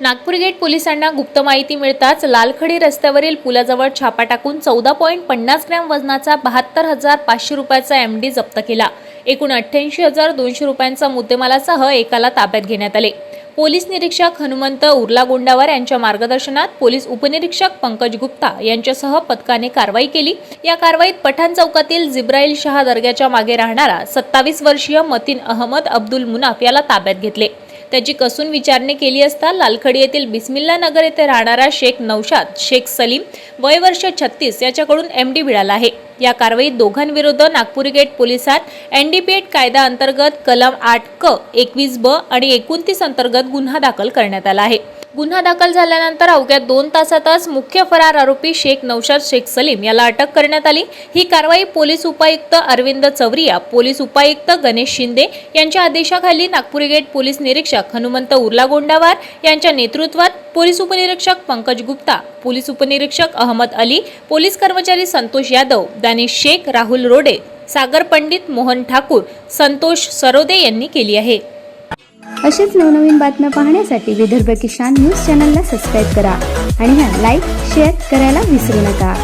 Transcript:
Nagpur gate पोलिसांना गुप्त माहिती मिळताच लालखडी रस्त्यावरील पुलाजवळ छापा टाकून चौदा पॉईंट पन्नास ग्रॅम वजनाचा बहात्तर हजार पाचशे रुपयाचा एम डी जप्त केला. एकूण अठ्ठ्याऐंशी हजार दोनशे रुपयांचा मुद्देमालासह एकाला ताब्यात घेण्यात आले. पोलीस निरीक्षक हनुमंत उर्लागोंडावर यांच्या मार्गदर्शनात पोलीस उपनिरीक्षक पंकज गुप्ता यांच्यासह पथकाने कारवाई केली. या कारवाईत पठाण चौकातील जिब्राईल शहा दर्ग्याच्या मागे राहणारा सत्तावीस वर्षीय मतीन अहमद अब्दुल मुनाफ याला ताब्यात घेतले. त्याची कसून विचारणी केली असता लालखडी येथील बिस्मिल्ला नगर येथे राहणारा शेख नौशाद शेख सलीम वय वर्ष छत्तीस याच्याकडून एम डी मिळाला आहे. या कारवाईत दोघांविरुद्ध नागपूर गेट पोलिसात एनडीपीएट कायदा अंतर्गत कलम आठ क एकवीस ब आणि एकोणतीस अंतर्गत गुन्हा दाखल करण्यात आला आहे. गुन्हा दाखल झाल्यानंतर अवघ्या दोन तासातच मुख्य फरार आरोपी शेख नौशाद शेख सलीम याला अटक करण्यात आली. ही कारवाई पोलीस उपायुक्त अरविंद चवरिया पोलीस उपायुक्त गणेश शिंदे यांच्या आदेशाखाली नागपूर गेट पोलीस निरीक्षक हनुमंत उर्ला गोंडावार यांच्या नेतृत्वात पोलीस उपनिरीक्षक पंकज गुप्ता पोलीस उपनिरीक्षक अहमद अली पोलीस कर्मचारी संतोष यादव दानिश शेख राहुल रोडे सागर पंडित मोहन ठाकूर संतोष सरोदे यांनी केली आहे. असेच नवनवीन बातम्या पाहण्यासाठी विदर्भ किसान न्यूज चॅनलला सबस्क्राईब करा आणि हां लाईक शेअर करायला विसरू नका.